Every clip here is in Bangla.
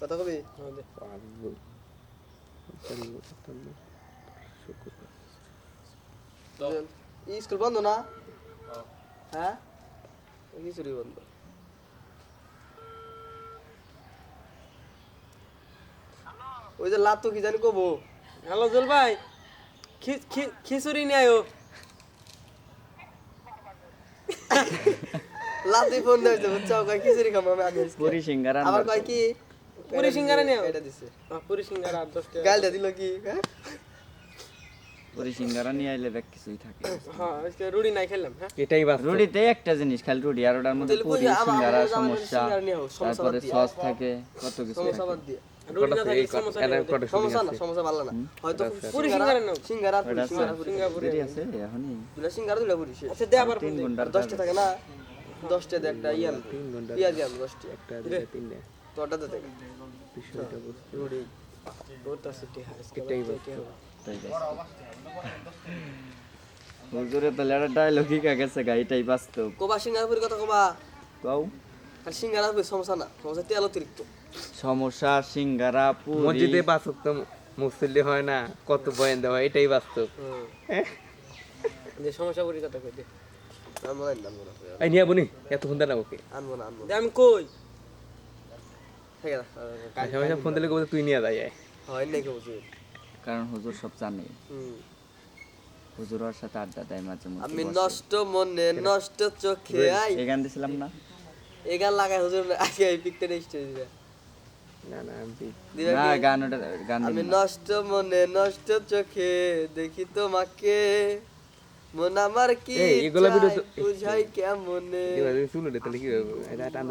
কথা কবি? স্কুল বন্ধ না? হ্যাঁ। খিচুড়ি বন্ধ। ওই যে লাতো কি জানি কবো? হ্যালো জল ভাই খিচুড়ি নিয়ে আয়ো। লাতি ফোন দিয়েছে বুঝছ? কয় খিচুড়ি খাব আমি আগে পুরি সিঙ্গারা আবার কয় কি? পুরি সিঙ্গারা নিও। এটা দিছে। পুরি সিঙ্গারা আর দশ টাকা। গালটা দিল কি? হ্যাঁ? পুরি সিঙ্গারা নিয়ে আইলে ব্যাগ কিছুই থাকে। হ্যাঁ আজকে রুটি নাই খেলাম হ্যাঁ? এটাই বাস্তব। রুটিতে একটা জিনিস খালি রুটি আর ওটার মধ্যে পুরি সিঙ্গারা সমস্যা তারপরে সস থাকে কত কিছু সমস্যা বাদ দিয়ে। রুটি না কটা থাকলে এই কটা- সমস্যা এরা নেই। কটা সমস্যা না সমস্যা না। হয়তো পুরি সিঙ্গারা নাও। সিঙ্গারা। পুরি, সিঙ্গারা পুরি। সিঙ্গাপুরি দেরি আছে এখনই। দুলা সিঙ্গারা পুরি। শেষ। আচ্ছা দে আবার তিন ঘণ্টার আর দশটা থাকে না? দশটা দিয়ে একটা ইয়ান তিন ঘণ্টা পেঁয়াজ একটা তিনটা। থেকে বিষয়টা বুঝতে হুজুরে গাড়িটাই বাস্তব। কোবা সিঙ্গারা কথা কোবা। কও। আর সিঙ্গারা পুরি সমস্যা না সমস্যা তেল অতিরিক্ত। সমস্যা সিঙ্গারা পুরি মসজিদে পাঁচ ওয়াক্ত মুসল্লি হয় না কত বয়ান দেওয়া এটাই বাস্তব। যে সমস্যা পুরি কথা কই দে। না এত ফোন দেন ওকে আনব না আনব দে আমি কই? ঠিক আছে ফোন দিলে কবে তুই নিয়ে যায় হয় নাই কেউ বুঝি কারণ হুজুর সব জানে। হুম। হুজুর ওর সাথে আড্ডা দেয় মাঝে মধ্যে আমি নষ্ট মনে নষ্ট চোখে আই। এই গান দিছিলাম না? এই গান লাগাই হুজুর আজকে এই দিবে। না না আমি দিবে না কি? গান ওটা গান আমি নষ্ট মনে নষ্ট চোখে দেখি তোমাকে। মন আমার কি বুঝাই কেমনে? চুলো তাহলে কি টান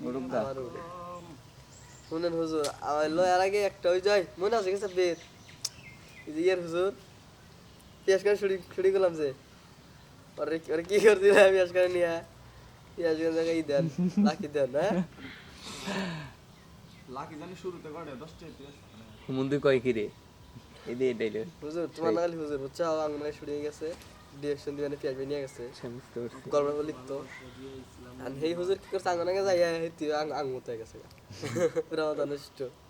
আমার। শুনেন হুজুর আমার লয়ার আগে একটা ওই যায় মনে আছে গেছে ইয়ের হুজুর করে করলাম যে। ওরে ওরে কি করছিল পেঁয়াজ করে নিয়ে? পেঁয়াজ করে জায়গায় দেন লাকি দেন হ্যাঁ? মন্দির কয় কি রে? এই দিয়ে হুজুর তোমার নাগালি হুজুর বুঝছ? আঙুলে ছুরিয়ে গেছে। ডিরেকশন পেঁয়াজ নিয়ে গেছে। গল্প লিখতো। আর সেই হুজুর কি করছে আগে যাই গেছে